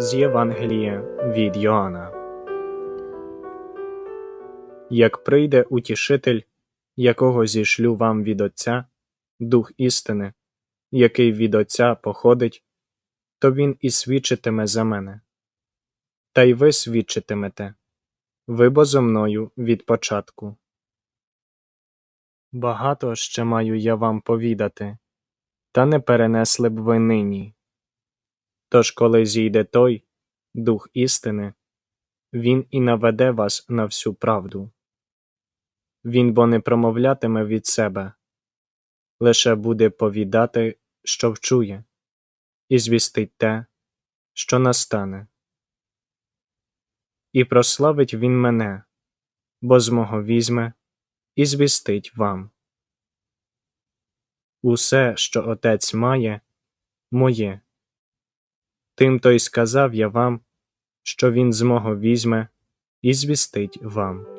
з Євангелія від Йоанна. Як прийде утішитель, якого зішлю вам від Отця, Дух істини, який від Отця походить, то він і свідчитиме за мене. Та й ви свідчитимете, ви бо зо мною від початку. Багато ще маю я вам повідати, та не перенесли б ви нині. Тож, коли зійде той, Дух істини, він і наведе вас на всю правду. Він бо не промовлятиме від себе, лише буде повідати, що вчує, і звістить те, що настане. І прославить він мене, бо з мого візьме і звістить вам. Усе, що отець має, моє. Тим то й сказав я вам, що він з мого візьме і звістить вам.